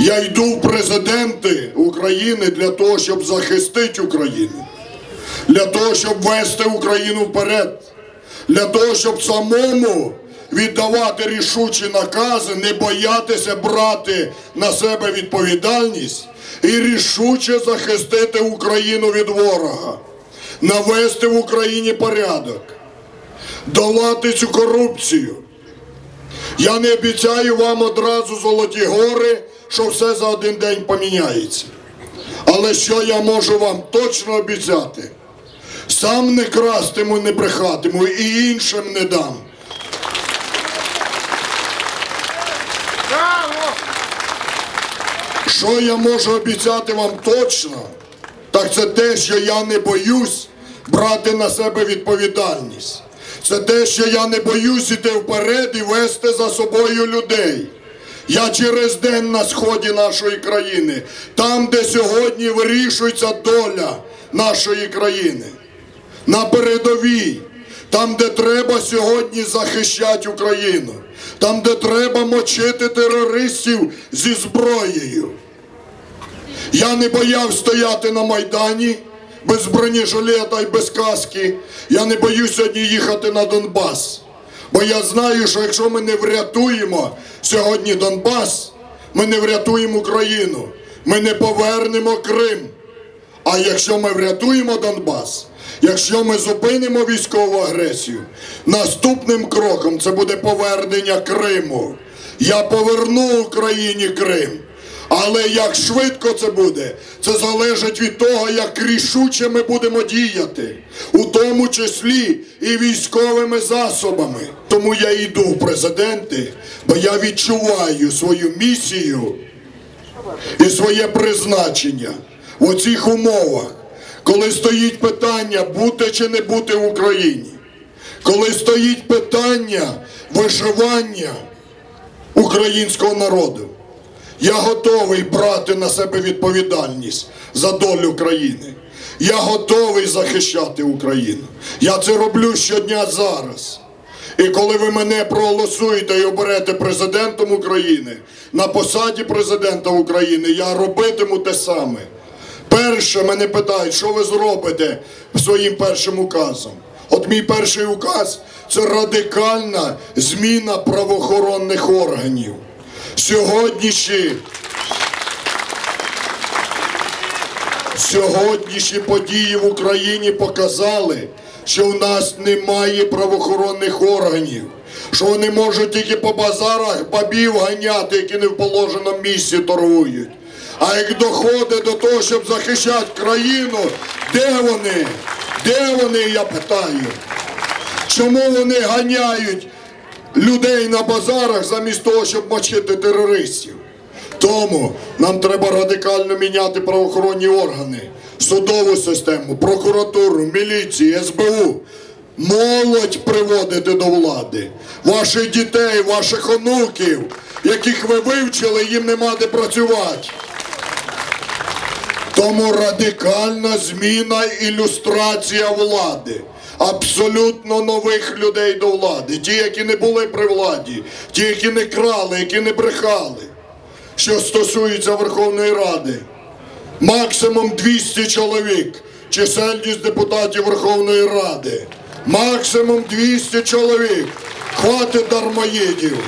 Я йду в президенти України для того, щоб захистити Україну, для того, щоб вести Україну вперед, для того, щоб самому віддавати рішучі накази, не боятися брати на себе відповідальність і рішуче захистити Україну від ворога, навести в Україні порядок, долати цю корупцію. Я не обіцяю вам одразу золоті гори, що все за один день поміняється. Але що я можу вам точно обіцяти? Сам не крастиму, не брехатиму і іншим не дам. Що я можу обіцяти вам точно? Так це те, що я не боюсь брати на себе відповідальність. Це те, що я не боюсь іти вперед і вести за собою людей. Я через день на сході нашої країни, там, де сьогодні вирішується доля нашої країни, на передовій, там, де треба сьогодні захищати Україну, там, де треба мочити терористів зі зброєю. Я не боявся стояти на Майдані без бронежилета і без каски. Я не боюсь сьогодні їхати на Донбас. Бо я знаю, що якщо ми не врятуємо сьогодні Донбас, ми не врятуємо Україну, ми не повернемо Крим. А якщо ми врятуємо Донбас, якщо ми зупинимо військову агресію, наступним кроком це буде повернення Криму. Я поверну Україні Крим. Але як швидко це буде, це залежить від того, як рішуче ми будемо діяти, у тому числі і військовими засобами. Тому я йду в президенти, бо я відчуваю свою місію і своє призначення в оцих умовах, коли стоїть питання бути чи не бути в Україні, коли стоїть питання виживання українського народу. Я готовий брати на себе відповідальність за долю країни. Я готовий захищати Україну. Я це роблю щодня зараз. І коли ви мене проголосуєте і оберете президентом України на посаді президента України, я робитиму те саме. Перше мене питають, що ви зробите своїм першим указом. От мій перший указ це радикальна зміна правоохоронних органів. Сьогоднішні, сьогоднішні події в Україні показали, що в нас немає правоохоронних органів, що вони можуть тільки по базарах бабів ганяти, які не в положеному місці торгують. А як доходить до того, щоб захищати країну, де вони? Де вони, я питаю? Чому вони ганяють людей на базарах замість того, щоб мочити терористів? Тому нам треба радикально міняти правоохоронні органи, судову систему, прокуратуру, міліцію, СБУ. Молодь приводити до влади, ваших дітей, ваших онуків, яких ви вивчили, їм нема де працювати. Тому радикальна зміна ілюстрація влади. Абсолютно нових людей до влади. Ті, які не були при владі, ті, які не крали, які не брехали. Що стосується Верховної Ради, максимум 200 чоловік, чисельність депутатів Верховної Ради. Максимум 200 чоловік. Хватить дармоїдів.